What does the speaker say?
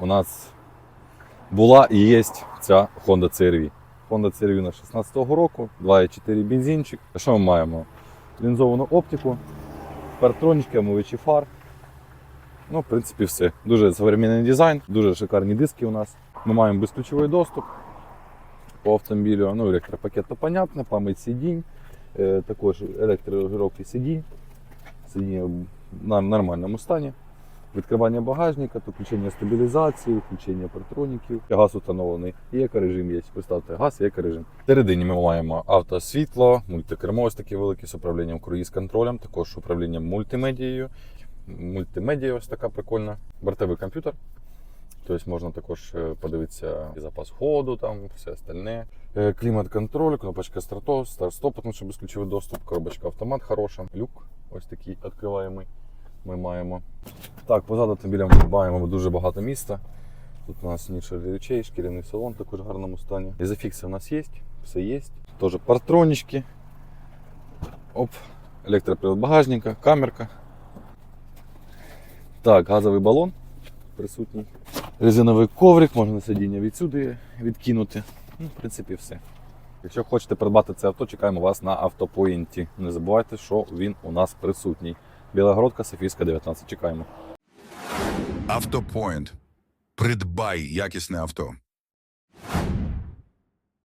у нас була і є ця Honda CR-V. Honda CR-V на 16-го року, 2,4 бензинчик. Що ми маємо? Лінзовану оптику, партронічки, омивачі фар. Ну, в принципі, все. Дуже современний дизайн, дуже шикарні диски у нас. Ми маємо безключовий доступ по автомобілю. Ну, електропакет, то понятно, пам'ять сидінь, е, також електрорегулювання сидінь. Сидіння в нормальному стані. Відкривання багажника, підключення стабілізації, включення партроніків. Газ установлений. І екорежим є. Представте, газ і екорежим. Всередині ми маємо автосвітло, мультикермо, ось таке велике з управлінням круїз-контролем, також управлінням мультимедією. Мультимедія ось така прикольна. Бортовий комп'ютер. Тобто можна також е, подивитися і запас ходу, там все остальне. Е, Клімат-контроль, кнопочка старто, старт-стоп, тому що безключовий доступ, коробочка автомат хороша, люк ось такий відкриваємий. Ми маємо. Так, позаду автомобіля ми маємо дуже багато міста. Тут у нас ніша для речей, шкіряний салон також в гарному стані. Ізофікси у нас є, все є. Теж партронічки. Оп, електропривод багажника, камерка. Так, газовий балон присутній. Резиновий коврик, можна сидіння відсюди відкинути. Ну, в принципі, все. Якщо хочете придбати це авто, чекаємо вас на автопоінті. Не забувайте, що він у нас присутній. Білогородка, Софійська, 19. Чекаємо. Автопоінт. Придбай якісне авто.